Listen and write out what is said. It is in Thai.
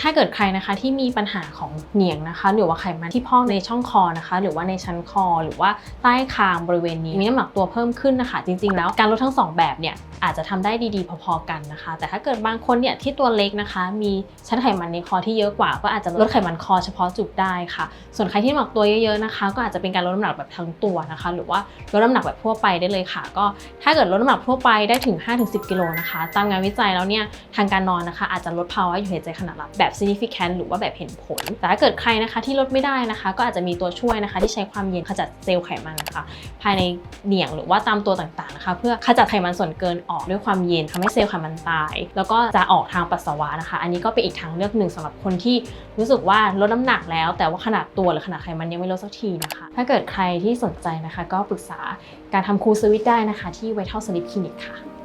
ถ้าเกิดใครนะคะที่มีปัญหาของเหนียงนะคะ หรือว่าไขมันที่พอกในช่องคอนะคะ หรือว่าในชั้นคอ หรือว่าใต้คางบริเวณนี้มีน้ำหนักตัวเพิ่มขึ้นนะคะ จริง ๆ แล้วการลดทั้งสองแบบเนี่ยอาจจะทำได้ดีๆ พอๆกันนะคะ แต่ถ้าเกิดบางคนเนี่ยที่ตัวเล็กนะคะ มีชั้นไขมันในคอที่เยอะกว่า ก็อาจจะลดไขมันคอเฉพาะจุดได้ค่ะ ส่วนใครที่น้ำหนักตัวเยอะๆนะคะ ก็อาจจะเป็นการลดน้ำหนักแบบทั้งตัวนะคะ หรือว่าลดน้ำหนักแบบทั่วไปได้เลยค่ะ ก็ถ้าเกิดลดน้ำหนักทั่วไปได้ถึง 5-10 กิโลนะคะ ตามงานวิจัยแล้วเนี่ยทางการนอนนะคะ อาจจะลดภาวะหยุดหายใจขณะหลับแบบ significant หรือว่าแบบเห็นผล แต่ถ้าเกิดใครนะคะที่ลดไม่ได้นะคะ ก็อาจจะมีตัวช่วยนะคะ ที่ใช้ความเย็นขจัดเซลล์ไขมันนะคะ ภายในเหนียงหรือว่าตามตัวต่างๆนะคะ เพื่อขจัดไขมันส่วนเกินออกด้วยความเย็นทำให้เซลล์ไขมันตาย แล้วก็จะออกทางปัสสาวะนะคะ อันนี้ก็เป็นอีกทางเลือกหนึ่งสำหรับคนที่รู้สึกว่าลดน้ำหนักแล้ว แต่ว่าขนาดตัวหรือขนาดไขมันยังไม่ลดสักทีนะคะ ถ้าเกิดใครที่สนใจนะคะ ก็ปรึกษาการทำคูสวิตได้นะคะ ที่ Vital Sleep Clinic ค่ะ